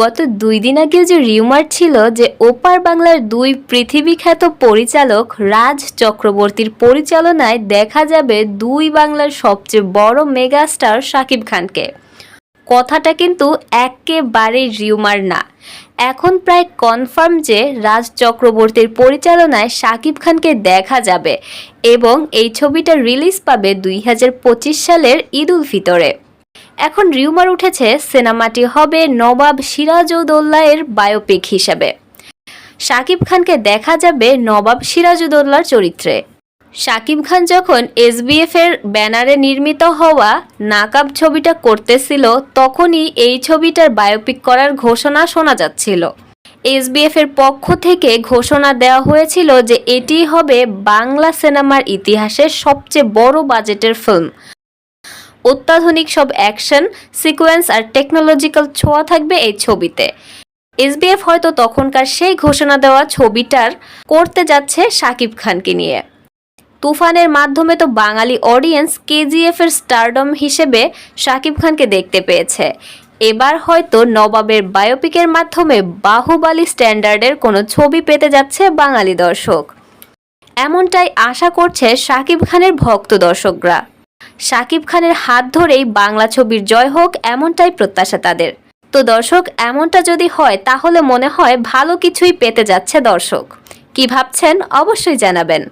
গত দুই দিন আগেও যে রিউমার ছিল যে ওপার বাংলার দুই পৃথিবীখ্যাত পরিচালক রাজ চক্রবর্তীর পরিচালনায় দেখা যাবে দুই বাংলার সবচেয়ে বড় মেগাস্টার শাকিব খানকে। কথাটা কিন্তু একেবারেই রিউমার না। এখন প্রায় কনফার্ম যে রাজ চক্রবর্তীর পরিচালনায় শাকিব খানকে দেখা যাবে এবং এই ছবিটা রিলিজ পাবে দুই হাজার পঁচিশ সালের ঈদ উল ফিতরে। এখন রিউমার উঠেছে সিনেমাটি হবে নবাব সিরাজউদৌল্লার বায়োপিক হিসেবে। শাকিব খানকে দেখা যাবে নবাব সিরাজউদৌল্লার চরিত্রে। শাকিব খান যখন এসবিএফ এর ব্যানারে নির্মিত হওয়া নাকাব ছবিটা করতেছিল, তখনই এই ছবিটার বায়োপিক করার ঘোষণা শোনা যাচ্ছিল। এসবিএফ এর পক্ষ থেকে ঘোষণা দেওয়া হয়েছিল যে এটি হবে বাংলা সিনেমার ইতিহাসের সবচেয়ে বড় বাজেটের ফিল্ম অত্যাধুনিক সব অ্যাকশন, সিকোয়েন্স আর টেকনোলজিক্যাল ছোঁয়া থাকবে এই ছবিতে। এসবিএফ হয়তো তখনকার সেই ঘোষণা দেওয়া ছবিটার করতে যাচ্ছে শাকিব খানকে নিয়ে। তুফানের মাধ্যমে তো বাঙালি অডিয়েন্স কেজিএফ এর স্টারডম হিসেবে শাকিব খানকে দেখতে পেয়েছে। এবার হয়তো নবাবের বায়োপিকের মাধ্যমে বাহুবালি স্ট্যান্ডার্ডের কোনো ছবি পেতে যাচ্ছে বাঙালি দর্শক। এমনটাই আশা করছে শাকিব খানের ভক্ত দর্শকরা। শাকিব খানের হাত ধরেই বাংলা ছবির জয় হোক এমনটাই প্রত্যাশা তাদের। তো দর্শক, এমনটা যদি হয়, তাহলে মনে হয় ভালো কিছুই পেতে যাচ্ছে দর্শক। কি ভাবছেন অবশ্যই জানাবেন।